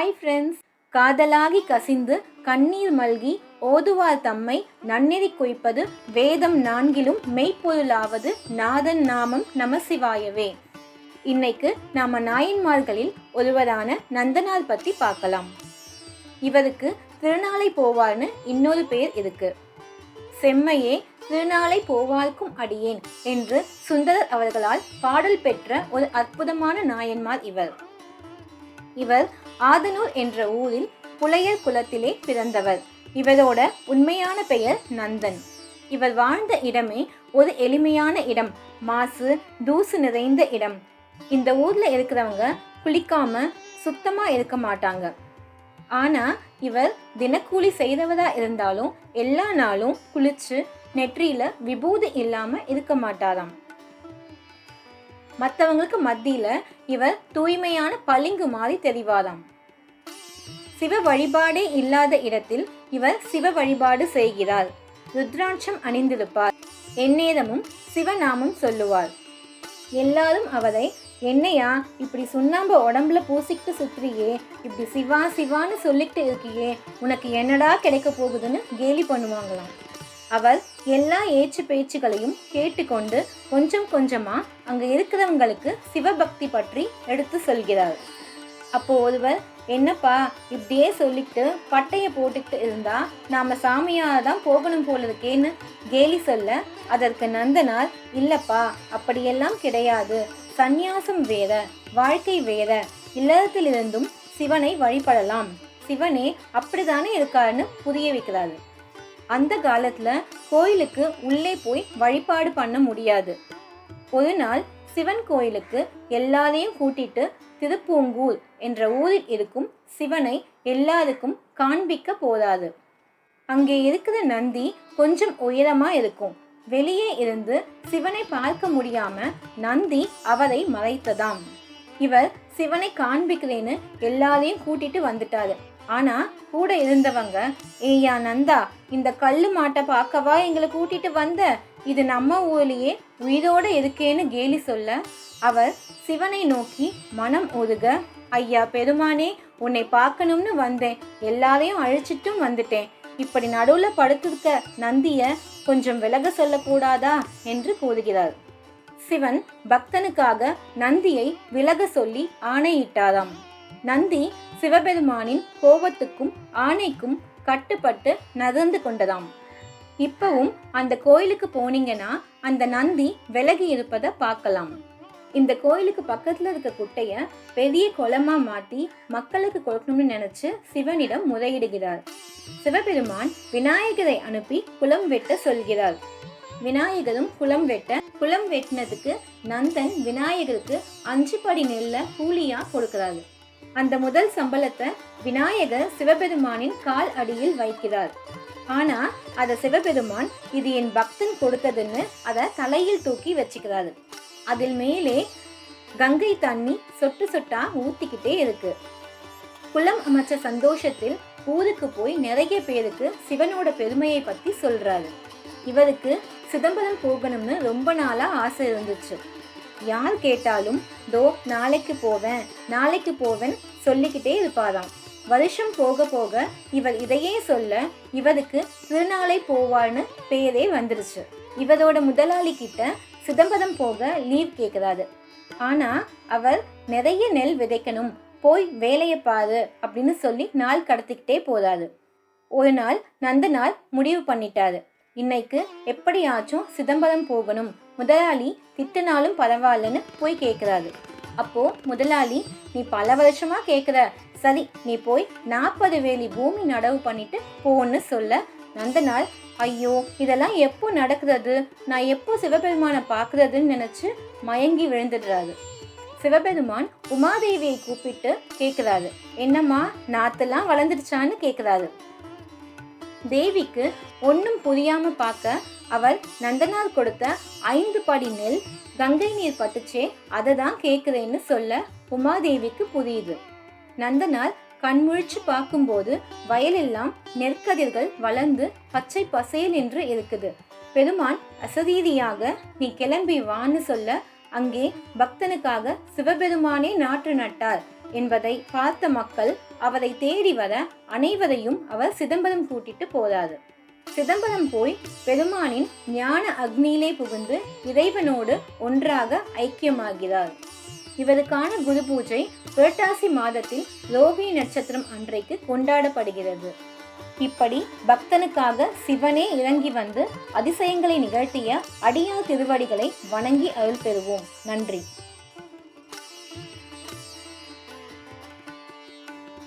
Hi friends காதலாகி கசிந்து கண்ணீர் மல்கி ஓதுவார் தம்மை நன்னெறி குய்ப்பது வேதம் நான்கிலும் மெய்ப்பொருளாவது நாதன் நாமம் நமசிவாயவே இன்னைக்கு நாம நாயன்மார்களில் ஒருவரான நந்தனார் பற்றி பார்க்கலாம். இவருக்கு திருநாளை போவார்னு இன்னொரு பேர் இருக்கு. செம்மையே திருநாளை போவார்க்கும் அடியேன் என்று சுந்தரர் அவர்களால் பாடல் பெற்ற ஒரு அற்புதமான நாயன்மார் இவர். இவர் ஆதனூர் என்ற ஊரில் புலையர் குலத்திலே பிறந்தவர். இவரோட உண்மையான பெயர் நந்தன். இவர் வாழ்ந்த இடமே ஒரு எளிமையான இடம் மாசு தூசு நிறைந்த இடம். இந்த ஊர்ல இருக்கிறவங்க குளிக்காம சுத்தமா இருக்க மாட்டாங்க. ஆனா இவர் தினக்கூலி செய்தவரா இருந்தாலும் எல்லா நாளும் குளிச்சு நெற்றியில விபூதி இல்லாம இருக்க மாட்டாராம். மற்றவங்களுக்கு மத்தியில இவர் தூய்மையான பளிங்கு மாதிரி தெரிவாராம். சிவ வழிபாடே இல்லாத இடத்தில் இவர் சிவ வழிபாடு செய்கிறார். ருத்ராட்சம் அணிந்திருப்பார். எந்நேரமும் சிவநாமம் சொல்லுவார். எல்லாரும் அவரை என்னையா இப்படி சுண்ணாம்பு உடம்புல பூசிக்கிட்டு சுத்துறியே இப்படி சிவா சிவான்னு சொல்லிக்கிட்டு இருக்கியே உனக்கு என்னடா கிடைக்க போகுதுன்னு கேலி பண்ணுவாங்களாம். அவர் எல்லா ஏச்சு பேச்சுகளையும் கேட்டுக்கொண்டு கொஞ்சம் கொஞ்சமா அங்க இருக்கிறவங்களுக்கு சிவபக்தி பற்றி எடுத்து சொல்கிறாள் அப்போ ஒருவர் என்னப்பா இப்படியே சொல்லிக்கிட்டு பட்டைய போட்டுக்கிட்டு இருந்தா நாம சாமியாக தான் போகணும் போல இருக்கேன்னு கேலி சொல்ல அதற்கு நந்தனார் இல்லப்பா அப்படியெல்லாம் கிடையாது. சந்நியாசம் வேற வாழ்க்கை வேற இல்லறத்திலிருந்தும் சிவனை வழிபடலாம். சிவனே அப்படிதானே இருக்காருன்னு புரிய வைக்கிறாரு அந்த காலத்துல கோயிலுக்கு உள்ளே போய் வழிபாடு பண்ண முடியாது. ஒரு நாள் சிவன் கோயிலுக்கு எல்லாரையும் கூட்டிட்டு திருப்பூங்கூர் என்ற ஊரில் இருக்கும் சிவனை எல்லாருக்கும் காண்பிக்க போதாது அங்கே இருக்கிற நந்தி கொஞ்சம் உயரமா இருக்கும். வெளியே இருந்து சிவனை பார்க்க முடியாம நந்தி அவரை மறைத்ததாம். இவர் சிவனை காண்பிக்கிறேன்னு எல்லாரையும் கூட்டிட்டு வந்துட்டாரு. ஆனா கூட இருந்தவங்க ஏயா நந்தா இந்த கல்லு மாட்டை பார்க்கவா எங்களை கூட்டிட்டு வந்த? இது நம்ம ஊர்லயே உயிரோட இருக்கேன்னு கேலி சொல்ல. அவர் சிவனை நோக்கி மனம் ஒதுக ஐயா பெருமானே உன்னை பார்க்கணும்னு வந்தேன். எல்லாரையும் அழிச்சிட்டும் வந்துட்டேன். இப்படி நடுவுல படுத்திருக்க நந்திய கொஞ்சம் விலக சொல்லக்கூடாதா? என்று கூறுகிறார். சிவன் பக்தனுக்காக நந்தியை விலக சொல்லி ஆணையிட்டாராம். நந்தி சிவபெருமானின் கோபத்துக்கும் ஆணைக்கும் கட்டுப்பட்டு நகர்ந்து கொண்டதாம். இப்பவும் அந்த கோயிலுக்கு போனீங்கன்னா அந்த நந்தி விலகி இருப்பதை பார்க்கலாம். இந்த கோயிலுக்கு பக்கத்துல இருக்க குட்டைய பெரிய குளமா மாத்தி மக்களுக்கு கொடுக்கணும்னு நினைச்சு சிவனிடம் முறையிடுகிறார். சிவபெருமான் விநாயகரை அனுப்பி குளம் வெட்ட சொல்கிறார். விநாயகரும் குளம் வெட்ட குளம் வெட்டினதுக்கு நந்தன் விநாயகருக்கு அஞ்சு படி நெல்ல கூலியா கொடுக்கிறாரு. அந்த முதல் சம்பளத்தை விநாயகர் சிவபெருமானின் கால் அடியில் வைக்கிறார். ஆனா அத சிவபெருமான் இது என் பக்தன் கொடுத்ததுன்னு அத தலையில் தூக்கி வச்சுக்கிறாரு. அதில் மேலே கங்கை தண்ணி சொட்டு சொட்டா ஊத்திக்கிட்டே இருக்கு. குளம் அமைச்ச சந்தோஷத்தில் ஊருக்கு போய் நிறைய பேருக்கு சிவனோட பெருமையை பத்தி சொல்றாரு. இவருக்கு சிதம்பரம் போகணும்னு ரொம்ப நாளா ஆசை இருந்துச்சு. யார் கேட்டாலும் தோ நாளைக்கு போவேன் நாளைக்கு போவேன் சொல்லிக்கிட்டே இருப்பாராம். வருஷம் போக போக இவர் இதையே சொல்ல இவருக்கு திருநாளை போவார்னு பேரே வந்துருச்சு. இவரோட முதலாளி கிட்ட சிதம்பரம் போக லீவ் கேட்குறாரு ஆனா அவர் நிறைய நெல் விதைக்கணும் போய் வேலையை பாரு அப்படின்னு சொல்லி நாள் கடத்திக்கிட்டே போறாரு. ஒரு நாள் நந்தனார் முடிவு பண்ணிட்டாரு. இன்னைக்கு எப்படியாச்சும் சிதம்பரம் போகணும். முதலாளி திட்டினாலும் பரவாயில்லன்னு போய் கேட்குறாரு. அப்போ முதலாளி நீ பல வருஷமா கேட்குற. சரி நீ போய் நாற்பது வேலி பூமி நடவு பண்ணிட்டு போன்னு சொல்ல. நந்தனால் ஐயோ இதெல்லாம் எப்போ நடக்கிறது? நான் எப்போ சிவபெருமானை பார்க்கறதுன்னு நினைச்சு மயங்கி விழுந்துடுறாரு. சிவபெருமான் உமாதேவியை கூப்பிட்டு கேட்குறாரு. என்னம்மா நாத்தெல்லாம் வளர்ந்துடுச்சான்னு கேட்குறாரு. தேவிக்கு ஒன்றும் புரியாம பார்க்க அவர் நந்தனார் கொடுத்த ஐந்து படி நெல் கங்கை நீர் பட்டுச்சே அதை தான் கேட்குறேன்னு சொல்ல உமாதேவிக்கு புரியுது. நந்தனார் கண்முழிச்சு பார்க்கும்போது வயலெல்லாம் நெற்கதிர்கள் வளர்ந்து பச்சை பசேல் என்று இருக்குது. பெருமான் அசரீதியாக நீ கிளம்பி வான்னு சொல்ல அங்கே பக்தனுக்காக சிவபெருமானே நாற்று நட்டார். என்பதை பார்த்த மக்கள் அவரை தேடி வர அனைவரையும் அவர் சிதம்பரம் கூட்டிட்டு போறாரு. சிதம்பரம் போய் பெருமானின் ஞான அக்னியிலே புகுந்து இறைவனோடு ஒன்றாக ஐக்கியமாகிறார். இவருக்கான குரு பூஜை புரட்டாசி மாதத்தில் ரோகி நட்சத்திரம் அன்றைக்கு கொண்டாடப்படுகிறது. இப்படி பக்தனுக்காக சிவனே இறங்கி வந்து அதிசயங்களை நிகழ்த்திய அடியார் திருவடிகளை வணங்கி அருள் பெறுவோம். நன்றி.